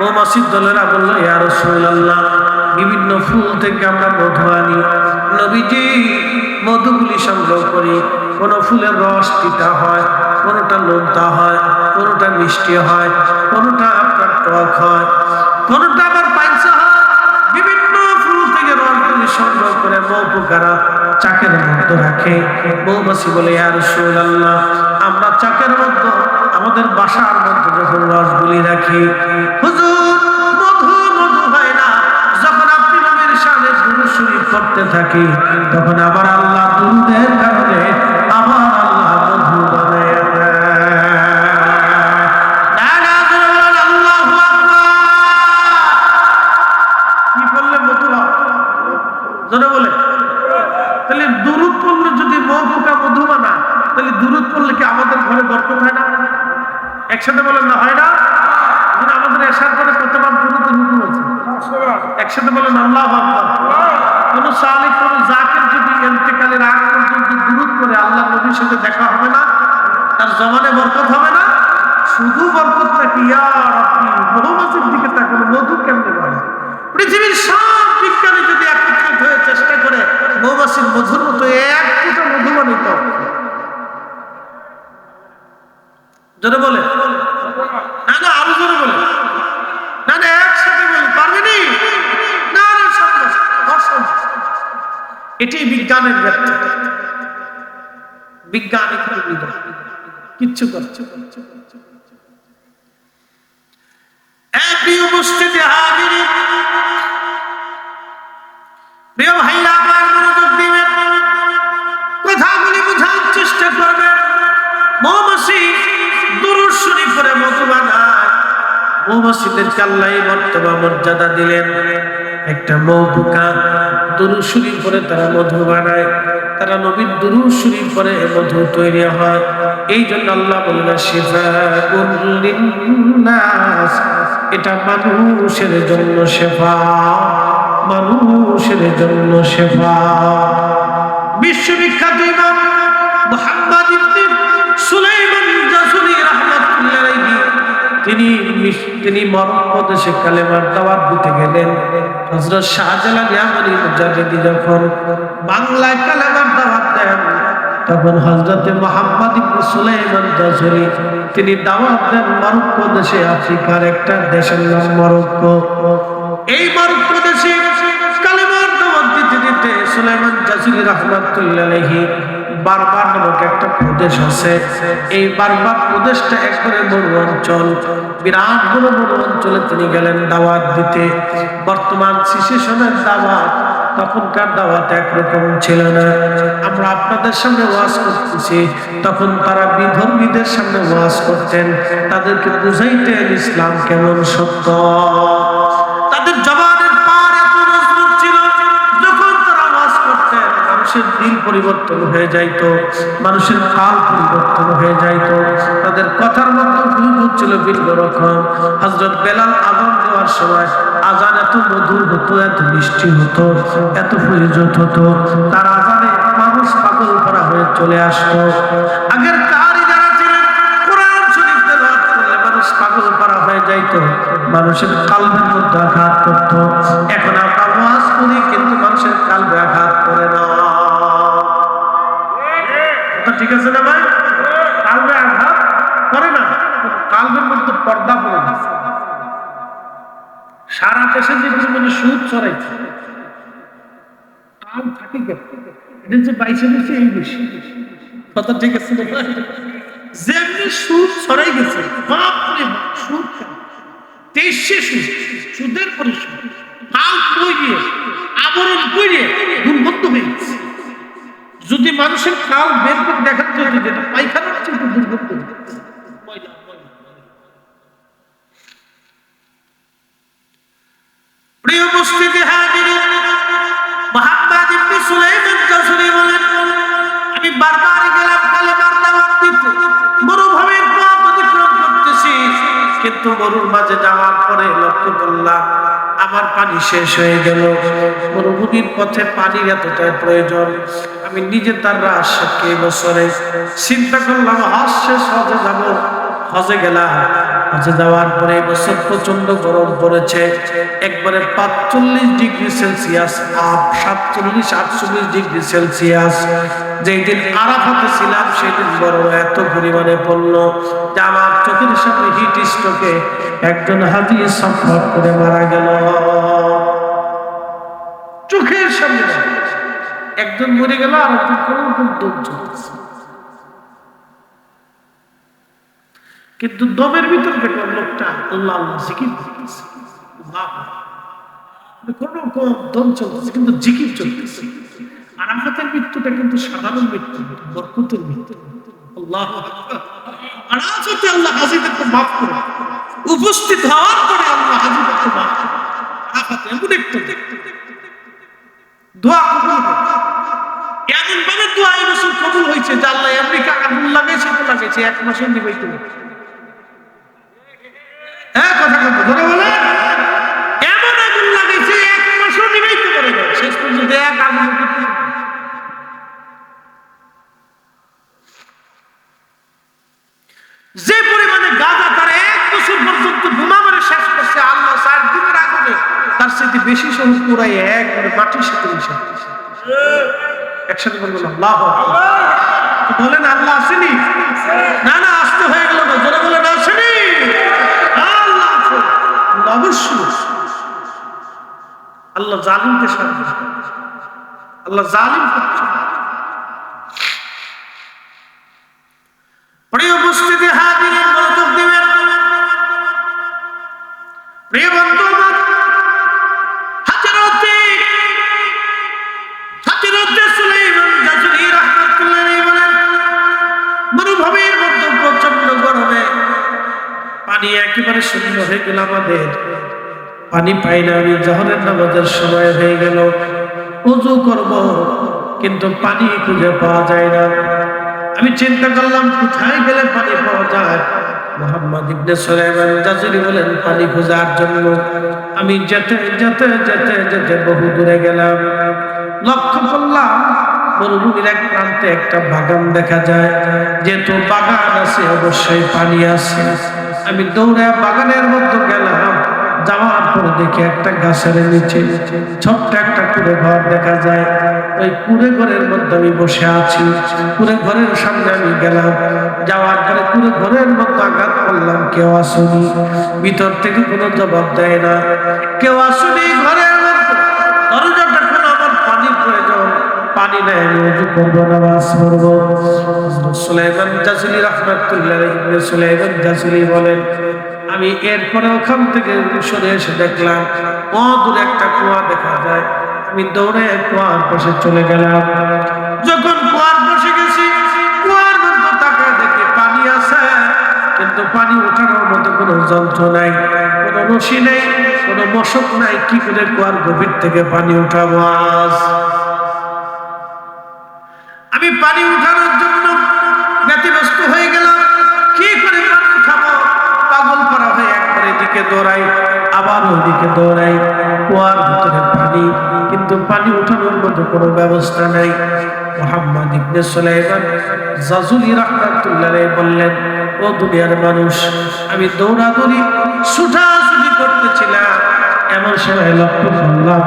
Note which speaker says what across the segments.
Speaker 1: মৌমাছির দলেরা বলল ইয়া রাসূলুল্লাহ। বিভিন্ন ফুল থেকে আমরা মধু আনি। নবীজি মধুগুলি সংগ্রহ করি। কোন ফুলের রস তিতা হয়, কোনটা নোনতা হয়, কোনটা মিষ্টি হয়, কোনটা আপনার টক হয়, কোনটা আবার পাইসা হয়। বিভিন্ন ফুল থেকে রসগুলি সংগ্রহ করে মৌপুকারা চাকের মধ্যে রাখে। মৌমাছি বলে আর আল্লাহ আমরা চাকের মধ্যে, আমাদের বাসার মধ্যে যখন রসগুলি রাখি পড়তে থাকি, তখন আবার আল্লাহ দুরুদের কারণে আবার আল্লাহ আল্লাহু পড়লে যদি মধু বানা তাহলে কি আমাদের ঘরে হয় না? একসাথে বলেন না, হয় না? আমাদের এসার পরে কতবার একসাথে বলেন, আল্লাহ কোন সালিক কোন জাকের যদি এন্তেকালের আগ পর্যন্ত দুরুদ করে আল্লাহ নবীর সাথে দেখা হবে না, তার জমানে বরকত হবে না। শুধু বরকত নাকি ইয়া রাব্বি মৌমাছির দিকে তাকানো মধু কেমনে বলে পৃথিবীর সব বিজ্ঞানী যদি একত্রিত হয়ে চেষ্টা করে মৌমাছির মধুর মতো এক ফুটা মধু বানিত। জোরে বলে। না না, আরও জোরে বলে। না না, একসাথে বলে, পারবেনি? না না সম্ভব এটাই বিজ্ঞানের ব্যাখ্যা। বিজ্ঞান কিচ্ছু করছে প্রিয় ভাইরা, আমার মনোযোগ দিবেন। কথাগুলি বোঝার চেষ্টা করবেন। মৌমাছি দুরুদ শরীফ করে মধু বানায় মৌমাছিদের কাল্লাই বর্তমান মর্যাদা দিলেন। একটা মৌপুকা দুরুদ শরীফ করে তারা মধু বানায় তারা নবীর দুরুদ শরীফ করে মধু তৈরি হয়। এই জন্য আল্লাহ বললেন এটা মানুষের জন্য শেফা, মানুষের জন্য শেফা। বিশ্ববিখ্যাত তিনি মিস- তিনি মরক্কো দেশে কালেমার দাওয়াত দিতে গেলেন। হযরত শাহজালাল যখন বাংলায় দাওয়াত দেন তখন হযরতে মুহাম্মদ সুলাইমান জাসুরি তিনি দাওয়াত দেন মরক্কো দেশে আফ্রিকার একটা দেশের নাম মরক্কো। এই মরক্কো দেশে কালেমার দাওয়াত দিতে দিতে সুলাইমান বারবার নামক একটা প্রদেশ আছে। এই বারবার প্রদেশটা একবারে মরু অঞ্চল, বিরাট বড় মরু অঞ্চলে তিনি গেলেন দাওয়াত দিতে। বর্তমান সিচুয়েশনের দাওয়াত তখনকার দাওয়াত একরকম ছিল না। আমরা আপনাদের সামনে ওয়াজ করতেছি। তখন তারা বিধর্মীদের সামনে ওয়াজ করতেন। তাদেরকে বুঝাইতেন ইসলাম কেমন সত্য। তাদের জবানের পার এত মজবুত ছিল, যখন তারা ওয়াজ করতেন, মানুষের দিল পরিবর্তন হয়ে যাইতো, মানুষের কাল পরিবর্তন হয়ে যাইতো। তাদের কথার মধ্যে হুজুর ছিল ভিন্ন রকম। হযরত বেলাল আজান দেওয়ার সময় আজান এত মধুর হতো এত মিষ্টি হতো, এত ফরিজত হতো, তার আজানে মানুষ পাগল করা হয়ে চলে আসতো। আগের মানুষের কালবের মধ্যে আঘাত করতো। এখন আমরা ওয়াজ করি, কিন্তু মানুষের কালবে আঘাত করে না। ঠিক আছে না ভাই? কালবে আঘাত করে না কালবের মধ্যে পর্দা সারা দেশে যে পরিমাণে সুদ ছড়াইছে কাল থাকে এটা যে বাইশে বেশি এই বেশি কথা ঠিক আছে যেমনি সুদ ছড়াই গেছে বাপ রে বাপ, সুদ তেইশে সুদ সুদের পরে সুদ কাল বই গিয়ে আবরণ বইয়ে দুর্গন্ধ হয়ে গেছে। যদি মানুষের খাল বের করে দেখাতে হতো যেটা পায়খানার চেয়ে দুর্গন্ধ হয়ে গেছে। কিন্তু মরুর মাঝে যাওয়ার পরে লক্ষ্য করলাম, আমার পানি শেষ হয়ে গেল। মরুভূমির পথে পানির এতটাই প্রয়োজন, আমি নিজে তার রাজশাহী বছরে চিন্তা করলাম, হজ শেষ হজে যাব, হজে গেলাম। হজে যাওয়ার পরে বছর প্রচণ্ড গরম পড়েছে। একবারে পাঁচচল্লিশ ডিগ্রি সেলসিয়াস, আপ সাতচল্লিশ, আটচল্লিশ ডিগ্রি সেলসিয়াস। যেই দিন আরাফাতে ছিলাম সেই দিন গরম এত পরিমাণে পড়ল যে আমার চোখের সামনে হিট স্ট্রোকে একজন হাজি সম্পদ করে মারা গেল। চোখের সামনে একজন মরে গেল আর একজন কোনো চলতেছে কিন্তু দমের ভিতর দেখলাম লোকটা আল্লাহ আল্লাহ জিকির করতেছে। কোন দম চলতেছে, কিন্তু জিকির চলতেছে। আর আমাদের মৃত্যুটা কিন্তু সাধারণ মৃত্যু, বরকতের মৃত্যু। আল্লাহ আল্লাহ করে উপস্থিত হওয়ার পরে আল্লাহ এমন একটা দোয়া কবুল হয় হয়েছে যে আল্লাহ আমেরিকা আগুন এক মাসে নিবাইতে হ্যাঁ কথা কথা বলে। এমন আগুন লাগাইছে, এক মাসও নিবাইতে পারে না শেষ পর্যন্ত এক আগুন যে পরিমাণে গাঁজা তার এক বছর পর্যন্ত বোমা শেষ করছে, আল্লাহ চার দিনের আগুনে তার সাথে বেশি শহর পুরাই একবারে মাটির সাথে মিশে। একসাথে বলবেন আল্লাহ। বলেন, আল্লাহ আসেনি? না না, আসতে হয়ে গেল না। জোরে বলেন, আসেনি। অবশ্যই আছে। আল্লাহ জালিমকে সাহায্য। আল্লাহ জালিম প্রিয় উপস্থিতি হাজিরের মনোযোগ দিবেন প্রিয় বন্ধু পানি একেবারে শূন্য হয়ে গেল আমাদের। পানি পাই না, আমি জহরের নামাজের সময় হয়ে গেল। উজু করব, কিন্তু পানি খুঁজে পাওয়া যায় না। আমি চিন্তা করলাম, কোথায় গেলে পানি পাওয়া যায়? মোহাম্মদ ইবনে সুলাইমান জাজরি বলেন, পানি খোঁজার জন্য। আমি যেতে যেতে যেতে যেতে বহু দূরে গেলাম। লক্ষ্য করলাম, মরুভূমির এক প্রান্তে একটা বাগান দেখা যায়। যেহেতু বাগান আছে, অবশ্যই পানি আছে। আমি দৌড়ে বাগানের মধ্যে গেলাম, যাওয়ার পর দেখি একটা গাছের নিচে ছোট্ট একটা কুড়ে ঘর দেখা যায়। ওই কুড়ে ঘরের মধ্যে আমি বসে আছি। কুড়ে ঘরের সামনে আমি গেলাম। যাওয়ার পরে কুড়ে ঘরের মধ্যে আঘাত করলাম, কেউ আসুনি। ভিতর থেকে কোনো জবাব দেয় না। কেউ আসুনি ঘরের পানি নেই উজু করব নামাজ পড়ব। সুলাইমান জাসুলি রহমাতুল্লাহ ইবনে সুলাইমান জাসুলি বলেন আমি এরপরে ওখান থেকে সরে এসে দেখলাম ও দূরে একটা কুয়া দেখা যায়। আমি দৌড়ে কুয়ার পাশে চলে গেলাম। যখন কুয়ার পাশে গেছি, কুয়ার মধ্যে তাকায় দেখি পানি আছে, কিন্তু পানি ওঠানোর মতো কোনো যন্ত্র নাই, কোনো রশি নেই, কোনো মশক নাই। কি করে কুয়ার গভীর থেকে পানি উঠাবো আজ? আমি পানি উঠানোর জন্য ব্যতিব্যস্ত হয়ে গেলাম। কি করে পানি উঠাবো? পাগল পারা হয়ে একবার এদিকে দৌড়াই, আবার ওইদিকে দৌড়াই। কুয়ার ভিতরে পানি, কিন্তু পানি উঠানোর মতো কোনো ব্যবস্থা নাই। মোহাম্মদ ইবনে সুলাইমান জাজুলি রাহমাতুল্লাহ বললেন, ও দুনিয়ার মানুষ, আমি দৌড়াদৌড়ি ছুটাছুটি করতেছিলাম। এমন সময় লক্ষ্য করলাম,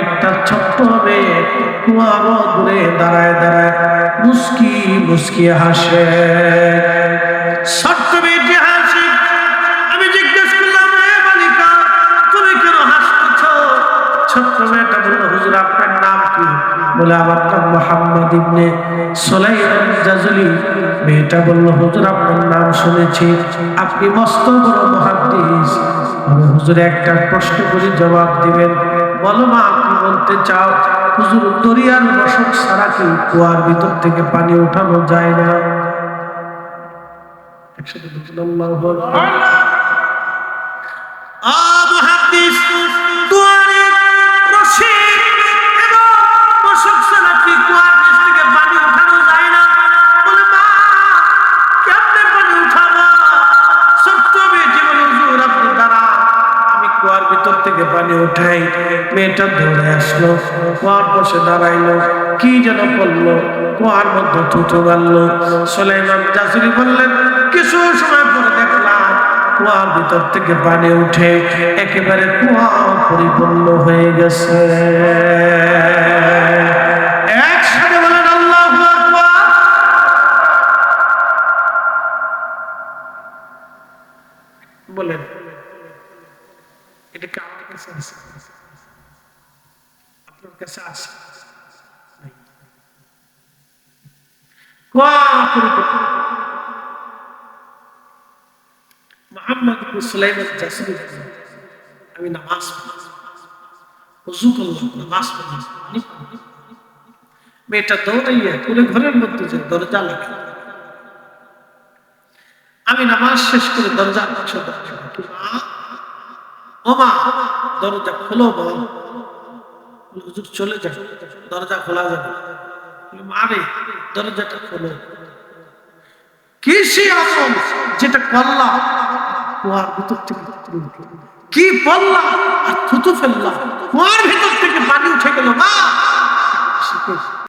Speaker 1: একটা ছোট্ট মেয়ে কুয়ার দূরে দাঁড়ায় দাঁড়ায় মুস্কি মুস্কি হাসে। ছোট্ট মেয়েটি বলে আমার নাম মোহাম্মদ ইবনে সোলাইমান জাজুলি। মেয়েটা বলল হুজুর আপনার নাম শুনেছি। আপনি মস্ত বড় মহাদ্দিস। আমি হুজুর একটা প্রশ্ন করি জবাব দিবেন। বলো মা কি বলতে চাও হুজুর দরিয়ার মশক ছাড়া কি কুয়ার ভিতর থেকে পানি ওঠানো যায় না? একসাথে আল্লাহু পানি উঠাই, মেয়েটা ধরে আসলো, কুয়ার বসে দাঁড়াইলো। কি যেন বলল, কুয়ার মধ্যে থুতু মারলো। সোলাইমান জাসুরি বললেন, কিছু সময় পরে দেখলাম, কুয়ার ভিতর থেকে পানি উঠে একেবারে কুয়া পরিপূর্ণ হয়ে গেছে। সুলাইমান জাসরি আমি নামাজ পড়ি। মেয়েটা দৌড়াইয়া পুরো ঘরের মধ্যে যে দরজা লাগে আমি নামাজ শেষ করে দরজা পাশে দাঁড়ালাম। কি মা, ও মা, দরজা খোলো বল হুজুর চলে যান দরজা খোলা যাবে দরজাটা খোলো। কি সে আসন যেটা করলাম কুয়ার ভিতর থেকে কি বললাম আর থুতু ফেললাম কুয়ার ভিতর থেকে পানি উঠে গেল। মা!